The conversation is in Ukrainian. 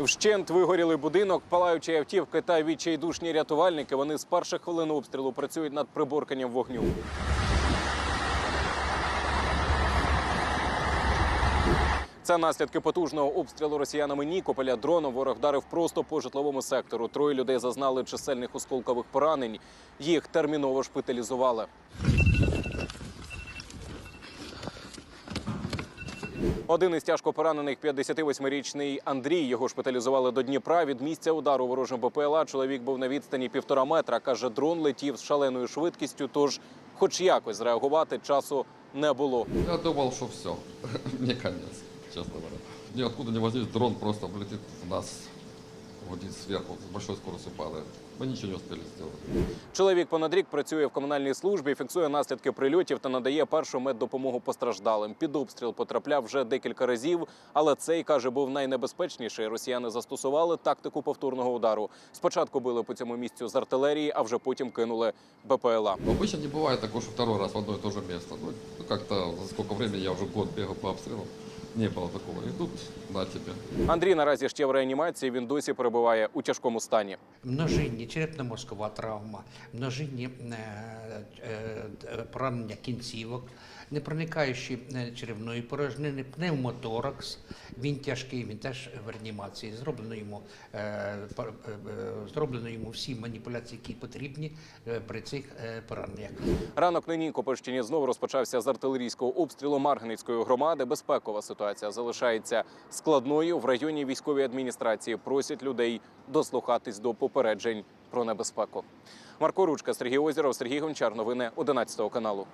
Вщент вигоріли будинок, палаючі автівки та відчайдушні рятувальники. Вони з перших хвилин обстрілу працюють над приборканням вогню. Це наслідки потужного обстрілу росіянами Нікополя. Дроном ворог вдарив просто по житловому сектору. Троє людей зазнали чисельних осколкових поранень. Їх терміново шпиталізували. Один із тяжко поранених 58-річний Андрій. Його шпиталізували до Дніпра. Від місця удару ворожим БПЛА чоловік був на відстані півтора метра. Каже, дрон летів з шаленою швидкістю, тож, хоч якось зреагувати, часу не було. Я думал, что все. Мне конец, честно говоря. Ниоткуда не возьмись, дрон просто влетит в нас вниз сверху, с большой скоростью падает. Мы ничего не успели сделать. Чоловік понад рік працює в комунальній службі, фіксує наслідки прильотів та надає першу меддопомогу постраждалим. Під обстріл потрапляв вже декілька разів, але цей каже був найнебезпечніший. Росіяни застосували тактику повторного удару. Спочатку били по цьому місцю з артилерії, а вже потім кинули БПЛА. Обычно не бывает такого, что второй раз в одно и то же место. Ну, ну, как-то за сколько времени я уже год бегал по обстрелам. Не было такого. И тут на тебе. Андрій наразі ще в реанімації. Він досі перебуває у тяжкому стані. множинні черепно-мозкова травма, множинні е, е, е, поранення кінцівок, непроникаючі е, черевної порожнини, пневмоторакс. Він тяжкий, він теж в реанімації. Зроблено йому, зроблено йому всі маніпуляції, які потрібні при цих пораненнях. Ранок на Нікопольщині знову розпочався з артилерійського обстрілу Марганицької громади. Безпекова ситуація залишається складною. В районі військової адміністрації просять людей дослухатись до попереджень про небезпеку. Марко Ручка, Сергій Озеров, Сергій Гончар. Новини 11 каналу.